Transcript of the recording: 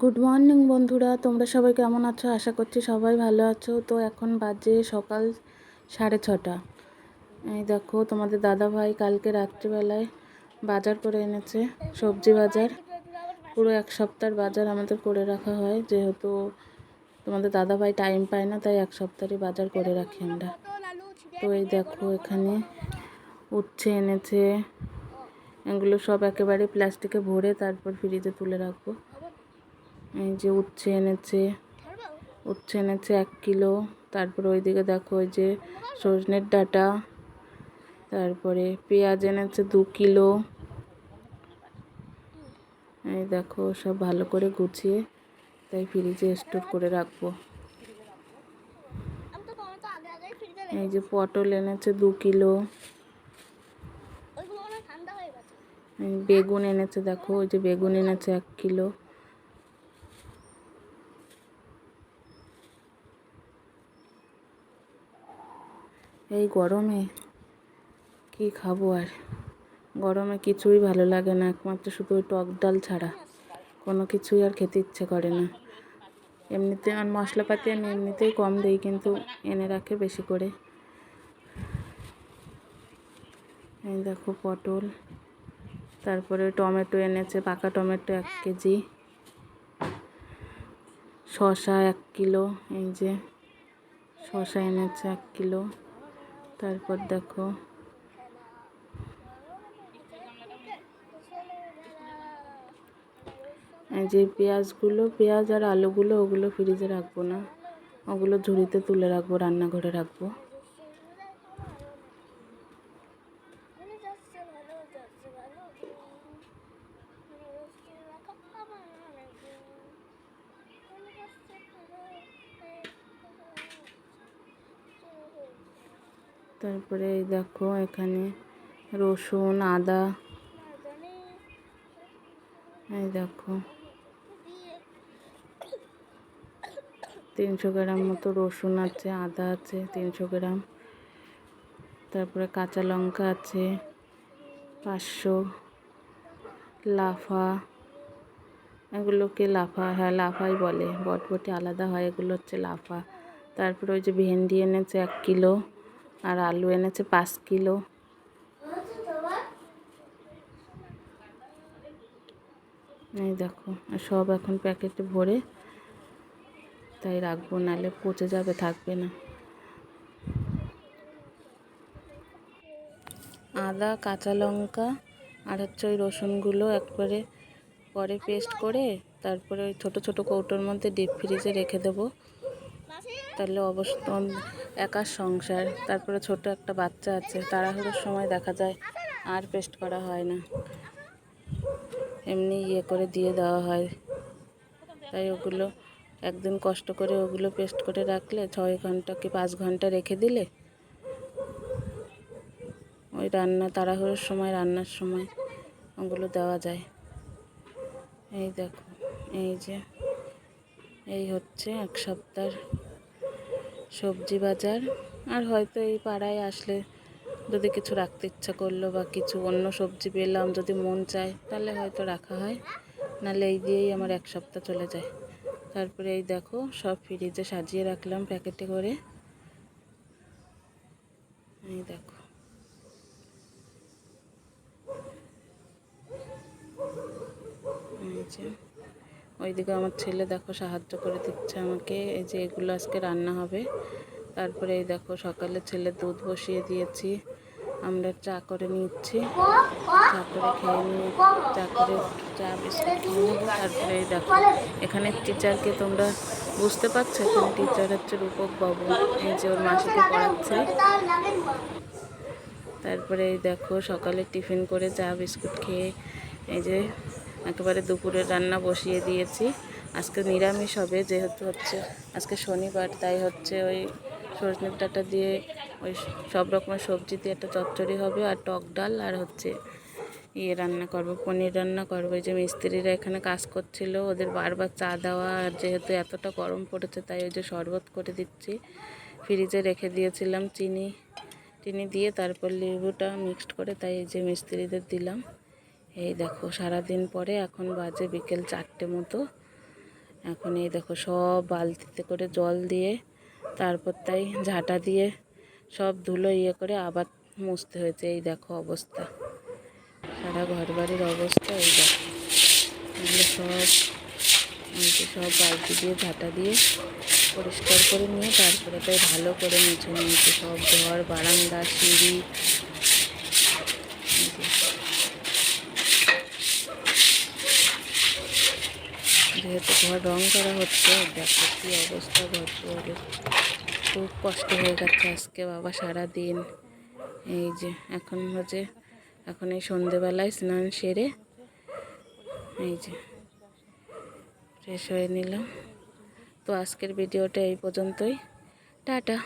Good morning বন্ধুরা। তোমরা সবাই কেমন আছো? আশা করছি সবাই ভালো আছো। তো এখন বাজে সকাল সাড়ে ছটা। এই দেখো, তোমাদের দাদা ভাই কালকে রাত্রিবেলায় বাজার করে এনেছে, সবজি বাজার। পুরো এক সপ্তাহের বাজার আমাদের করে রাখা হয়। যেহেতু তোমাদের দাদা ভাই টাইম পায় না, তাই এক সপ্তাহেরই বাজার করে রাখি আমরা। তো এই দেখো, এখানে উচ্ছে এনেছে। এগুলো সব একেবারে প্লাস্টিকে ভরে তারপর ফ্রিজে তুলে রাখব। এই যে উচ্ছে এনেছে। উচ্ছে এনেছে এক কিলো। তারপর ওইদিকে দেখো ওই যে সজনের ডাটা। তারপরে পেঁয়াজ এনেছে দু কিলো। এই দেখো সব ভালো করে গুছিয়ে তাই ফ্রিজে স্টোর করে রাখব। এই যে পটল এনেছে দু কিলো। বেগুন এনেছে দেখো ওই যে বেগুন এনেছে এক কিলো। এই গরমে কি খাব আর? গরমে কিছুই ভালো লাগে না, একমাত্র শুধু ওই টক ডাল ছাড়া। কোনো কিছুই আর খেতে ইচ্ছে করে না। এমনিতে আর মশলাপাতি আমি এমনিতেই কম দিই, কিন্তু এনে রাখে বেশি করে। এই দেখো পটল, তারপরে টমেটো এনেছে, পাকা টমেটো এক কেজি। শসা এক কিলো, এই যে শসা এনেছে এক কিলো। তারপর দেখো। যে পেঁয়াজগুলো, পেঁয়াজ আর আলুগুলো, ওগুলো ফ্রিজে রাখব না। ওগুলো ঝুড়িতে তুলে রাখব, রান্নাঘরে রাখব। তারপরে এই দেখো এখানে রসুন, আদা। এই দেখো। তিনশো গ্রাম মতো রসুন আছে, আদা আছে, তিনশো গ্রাম। তারপরে কাঁচা লঙ্কা আছে, পাঁচশো। লাফা। এগুলোকে লাফা হ্যাঁ লাফাই বলে। বটবটি আলাদা হয়, এগুলো হচ্ছে লাফা। তারপরে ওই যে ভেন্ডি এনেছে এক কিলো। আর আলু এনেছে পাঁচ কিলো। এই দেখো, সব এখন প্যাকেটে ভরে তাই রাখব, নাহলে পচে যাবে, থাকবে না। আদা, কাঁচা লঙ্কা আর হচ্ছে ওই রসুনগুলো একবারে পরে পেস্ট করে তারপরে ওই ছোটো ছোটো কৌটোর মধ্যে ডিপ ফ্রিজে রেখে দেবো। তাহলে অবশ্য একার সংসার, তারপরে ছোট একটা বাচ্চা আছে, তাড়াহুড়োর সময় দেখা যায় আর পেস্ট করা হয় না। এমনি ইয়ে করে দিয়ে দেওয়া হয়। তাই ওগুলো একদিন কষ্ট করে ওগুলো পেস্ট করে রাখলে ছয় ঘণ্টা কি পাঁচ ঘণ্টা রেখে দিলে? ওই রান্না, তাড়াহুড়োর সময়, রান্নার সময় ওগুলো দেওয়া যায়। এই দেখো, এই যে, এই হচ্ছে এক সপ্তাহ সবজি বাজার। আর হয়তো এই পাড়ায় আসলে যদি কিছু রাখতে ইচ্ছা করল বা কিছু অন্য সবজি পেলাম, যদি মন চায়, তাহলে হয়তো রাখা হয়। নাহলে এই দিয়েই আমার এক সপ্তাহ চলে যায়। তারপরে এই দেখো, সব ফ্রিজে সাজিয়ে রাখলাম প্যাকেটে করে। এই দেখো। এই যে। ওইদিকে আমার ছেলে দেখো সাহায্য করে দিচ্ছে আমাকে। এই যে এগুলো আজকে রান্না হবে। তারপরে এই দেখো সকালে ছেলে দুধ বসিয়ে দিয়েছি। আমরা চা করে নিচ্ছি। চা করে খেয়ে নিয়ে চা করে চা বিস্কুট তারপরে এই দেখো এখানে টিচারকে তোমরা বুঝতে পারছ? এখানে টিচার হচ্ছে রূপক বাবু। এই যে ওর মাসিকে পড়াচ্ছে। তারপরে এই দেখো সকালে টিফিন করে চা বিস্কুট খেয়ে এই যে একেবারে দুপুরের রান্না বসিয়ে দিয়েছি। আজকে নিরামিষ হবে, যেহেতু হচ্ছে আজকে শনিবার, তাই হচ্ছে ওই সজনের ডাঁটা দিয়ে ওই সব রকমের সবজি দিয়ে একটা চচ্চড়ি হবে আর টক ডাল আর হচ্ছে ইয়ে রান্না করব, পনির রান্না করব। যে মিস্ত্রিরা এখানে কাজ করছিল, ওদের বারবার চা দেওয়া আর যেহেতু এতটা গরম পড়েছে, তাই ওই যে শরবত করে দিচ্ছি। ফ্রিজে রেখে দিয়েছিলাম চিনি চিনি দিয়ে তারপর লেবুটা মিক্সড করে তাই এই যে মিস্ত্রিদের দিলাম। এই দেখো, সারাদিন পরে এখন বাজে বিকেল চারটে মতো। এখন এই দেখো, সব বালতিতে করে জল দিয়ে, তারপর তাই ঝাঁটা দিয়ে সব ধুলো ইয়ে করে আবার মুছতে হয়েছে। এই দেখো অবস্থা। সারা ঘর বাড়ির অবস্থা এই দেখো। সব সব বালতি দিয়ে, ঝাঁটা দিয়ে পরিষ্কার করে নিয়ে, তারপরে তাই ভালো করে মুছে নিয়েছি। সব ঘর, বারান্দা, সিঁড়ি যেহেতু ঘর রং করা হচ্ছে, দেখো কি অবস্থা ঘর দুয়ারের খুব কষ্ট হয়ে গেছে আজকে, বাবা সারা দিন এই যে, এখন হচ্ছে, এখন এই সন্ধেবেলায় স্নান সেরে এই যে ফ্রেশ হয়ে নিলাম। তো আজকের ভিডিওটা এই পর্যন্তই। টাটা।